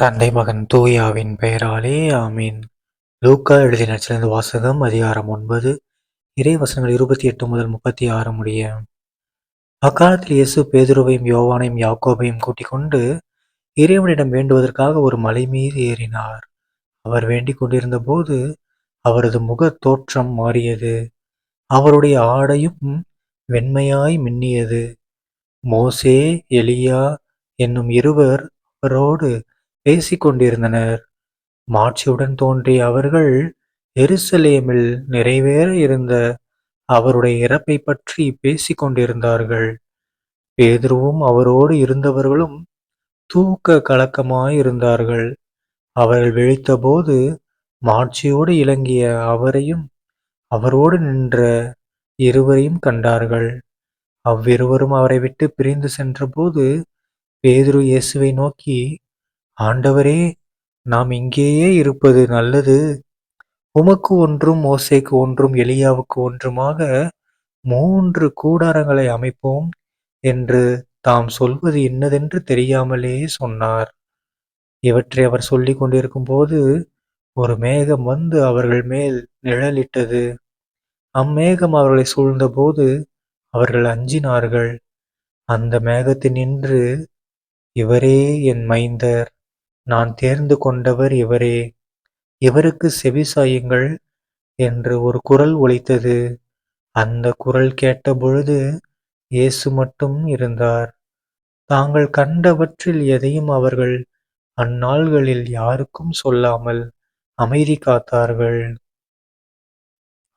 தந்தை மகன் தூயாவின் பெயராலே ஆமீன். லூக்கா எழுதிய நச்சிலிருந்து வாசகம் அதிகாரம் ஒன்பது இறை வசனங்கள் இருபத்தி எட்டு முதல் முப்பத்தி ஆறு முடிய. அக்காலத்தில் இயேசு பேதுருவையும் யோவானையும் யாக்கோபையும் கூட்டிக் கொண்டு இறைவனிடம் வேண்டுவதற்காக ஒரு மலை மீது ஏறினார். அவர் வேண்டிக் கொண்டிருந்த போது அவரது முக தோற்றம் மாறியது. அவருடைய ஆடையும் வெண்மையாய் மின்னியது. மோசே எலியா என்னும் இருவர் அவரோடு பேசிக்கொண்டிருந்தனர். மாட்சியுடன் தோன்றிய அவர்கள் எருசலேமில் நிறைவேற இருந்த அவருடைய இறப்பை பற்றி பேசிக் கொண்டிருந்தார்கள் பேதுருவும் அவரோடு இருந்தவர்களும் தூக்க கலக்கமாயிருந்தார்கள். அவர்கள் விழித்தபோது மாட்சியோடு இலங்கிய அவரையும் அவரோடு நின்ற இருவரையும் கண்டார்கள். அவ்விருவரும் அவரை விட்டு பிரிந்து சென்றபோது பேதுரு இயேசுவை நோக்கி ஆண்டவரே நாம் இங்கேயே இருப்பது நல்லது. உமக்கு ஒன்றும் ஓசைக்கு ஒன்றும் எலியாவுக்கு ஒன்றுமாக மூன்று கூடாரங்களை அமைப்போம் என்று தாம் சொல்வது என்னதென்று தெரியாமலே சொன்னார். இவற்றை அவர் சொல்லி கொண்டிருக்கும் போது ஒரு மேகம் வந்து அவர்கள் மேல் நிழலிட்டது. அம்மேகம் அவர்களை சூழ்ந்தபோது அவர்கள் அஞ்சினார்கள். அந்த மேகத்தினின்று இவரே என் மைந்தர். நான் தேர்ந்து கொண்டவர் இவரே. இவருக்கு செவிசாயுங்கள் என்று ஒரு குரல் ஒலித்தது. அந்த குரல் கேட்டபொழுது இயேசு மட்டும் இருந்தார். தாங்கள் கண்டவற்றில் எதையும் அவர்கள் அந்நாள்களில் யாருக்கும் சொல்லாமல் அமைதி காத்தார்கள்.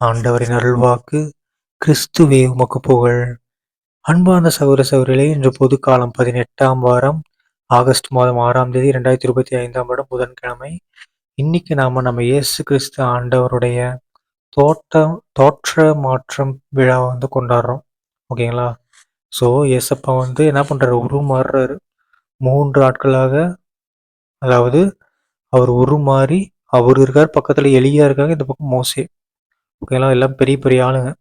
ஆண்டவரின் அருள்வாக்கு கிறிஸ்துவே உமக்கு புகழ். அன்பான சகோதர சௌரிலே இன்று பொது காலம் பதினெட்டாம் வாரம் ஆகஸ்ட் மாதம் ஆறாம் தேதி ரெண்டாயிரத்தி இருபத்தி ஐந்தாம் வருடம் புதன்கிழமை. இன்னைக்கு நாம நம்ம இயேசு கிறிஸ்து ஆண்டவருடைய தோட்டம் தோற்ற மாற்றம் விழாவை வந்து கொண்டாடுறோம். ஓகேங்களா? ஸோ இயேசப்பா வந்து என்ன பண்ணுறாரு உருமாறுறாரு. மூன்று ஆட்களாக அதாவது அவர் உருமாறி அவர் இருக்கார் பக்கத்தில் எளியா இருக்காங்க இந்த பக்கம் மோசே. ஓகேங்களா? எல்லாம் பெரிய பெரிய ஆளுங்க.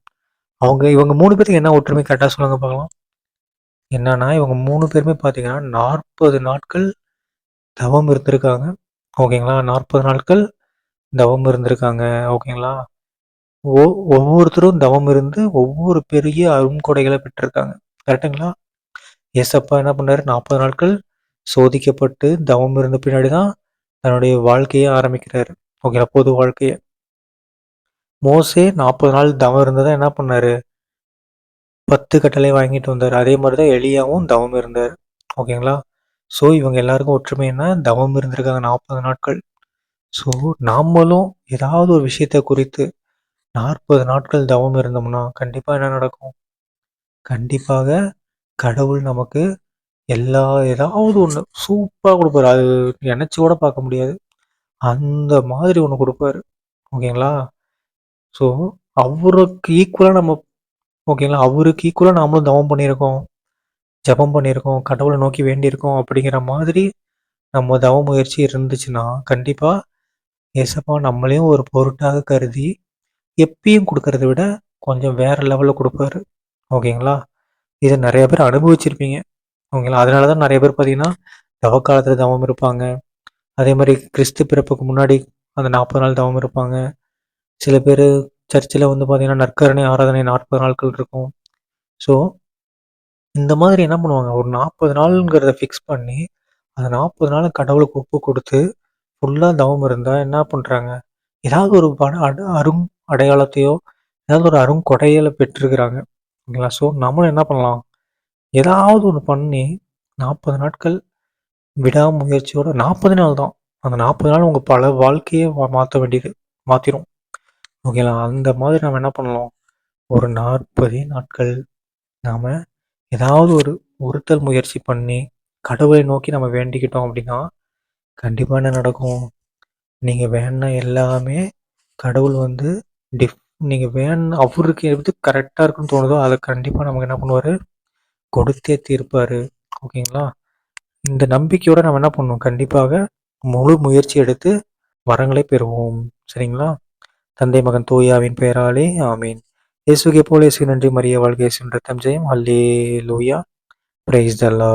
அவங்க இவங்க மூணு பேருக்கு என்ன ஒற்றுமை? கரெக்டாக சொல்லுங்க பார்க்கலாம். என்னன்னா இவங்க மூணு பேருமே பார்த்தீங்கன்னா நாற்பது நாட்கள் தவம் இருந்திருக்காங்க. ஓகேங்களா? நாற்பது நாட்கள் தவம் இருந்திருக்காங்க. ஓகேங்களா? ஒ ஒவ்வொருத்தரும் தவம் இருந்து ஒவ்வொரு பெரிய அருங்கொடைகளை பெற்றிருக்காங்க. கரெக்டுங்களா? ஏசப்பா என்ன பண்ணாரு? நாற்பது நாட்கள் சோதிக்கப்பட்டு தவம் இருந்த பின்னாடி தான் தன்னுடைய வாழ்க்கையை ஆரம்பிக்கிறாரு. ஓகேங்களா? பொது வாழ்க்கையை. மோசே நாற்பது நாள் தவம் இருந்ததை என்ன பண்ணாரு? பத்து கட்டளை வாங்கிட்டு வந்தார். அதே மாதிரி தான் எளியாவும் தவம் இருந்தார். ஓகேங்களா? ஸோ இவங்க எல்லாருக்கும் ஒற்றுமைன்னா தவம் இருந்திருக்காங்க நாற்பது நாட்கள். ஸோ நாமளும் ஏதாவது ஒரு விஷயத்தை குறித்து நாற்பது நாட்கள் தவம் இருந்தோம்னா கண்டிப்பாக என்ன நடக்கும்? கண்டிப்பாக கடவுள் நமக்கு எல்லா ஏதாவது ஒன்று சூப்பராக கொடுப்பாரு. அது நினச்சி கூட பார்க்க முடியாது. அந்த மாதிரி ஒன்று கொடுப்பாரு. ஓகேங்களா? ஸோ அவருக்கு ஈக்குவலாக நம்ம ஓகேங்களா? அவருக்கு ஈக்குவலாக நாமளும் தவம் பண்ணியிருக்கோம் ஜபம் பண்ணியிருக்கோம் கடவுளை நோக்கி வேண்டியிருக்கோம் அப்படிங்கிற மாதிரி நம்ம தவ முயற்சி இருந்துச்சுன்னா கண்டிப்பாக ஏசப்பா நம்மளையும் ஒரு பொருட்டாக கருதி எப்பயும் கொடுக்கறத விட கொஞ்சம் வேற லெவலில் கொடுப்பாரு. ஓகேங்களா? இதை நிறைய பேர் அனுபவிச்சிருப்பீங்க. ஓகேங்களா? அதனால தான் நிறைய பேர் பார்த்தீங்கன்னா தவ காலத்தில் தவம் இருப்பாங்க. அதே மாதிரி கிறிஸ்து பிறப்புக்கு முன்னாடி அந்த நாற்பது நாள் தவம் இருப்பாங்க. சில பேர் சர்ச்சில் வந்து பார்த்திங்கன்னா நற்கரணை ஆராதனை நாற்பது நாட்கள் இருக்கும். ஸோ இந்த மாதிரி என்ன பண்ணுவாங்க? ஒரு நாற்பது நாளுங்கிறத ஃபிக்ஸ் பண்ணி அந்த நாற்பது நாள் கடவுளுக்கு ஒப்பு கொடுத்து ஃபுல்லாக தவம் இருந்தால் என்ன பண்ணுறாங்க ஏதாவது ஒரு பட அடு அரும் அடையாளத்தையோ ஏதாவது ஒரு அரும் கொடையில பெற்றிருக்கிறாங்க. ஓகேங்களா? ஸோ நம்மளும் என்ன பண்ணலாம்? ஏதாவது ஒன்று பண்ணி நாற்பது நாட்கள் விடாமுயற்சியோட நாற்பது நாள் தான் அந்த நாற்பது நாள் உங்கள் பல வாழ்க்கையை மாற்ற வேண்டியது மாற்றிடும் ஓகேங்களா? அந்த மாதிரி நம்ம என்ன பண்ணலாம்? ஒரு நாற்பது நாட்கள் நாம் ஏதாவது ஒரு ஒருத்தல் முயற்சி பண்ணி கடவுளை நோக்கி நம்ம வேண்டிக்கிட்டோம் அப்படின்னா கண்டிப்பாக என்ன நடக்கும்? நீங்கள் வேணா எல்லாமே கடவுள் வந்து டிஃப் நீங்கள் வேண அவருக்கு எது கரெக்டாக இருக்குன்னு தோணுதோ அதை கண்டிப்பாக நமக்கு என்ன பண்ணுவார்? கொடுத்தே தீர்ப்பார். ஓகேங்களா? இந்த நம்பிக்கையோடு நம்ம என்ன பண்ணுவோம் கண்டிப்பாக முழு முயற்சி எடுத்து வரங்களை பெறுவோம். சரிங்களா? தந்தை மகன் தூயாவின் பெயராலே ஆமீன். இயேசுகே போல இயேசு நன்றி மரிய வாழ்க்கை ரத்தம் ஜெயம் அல்லே லூயா பிரைஸ் தலா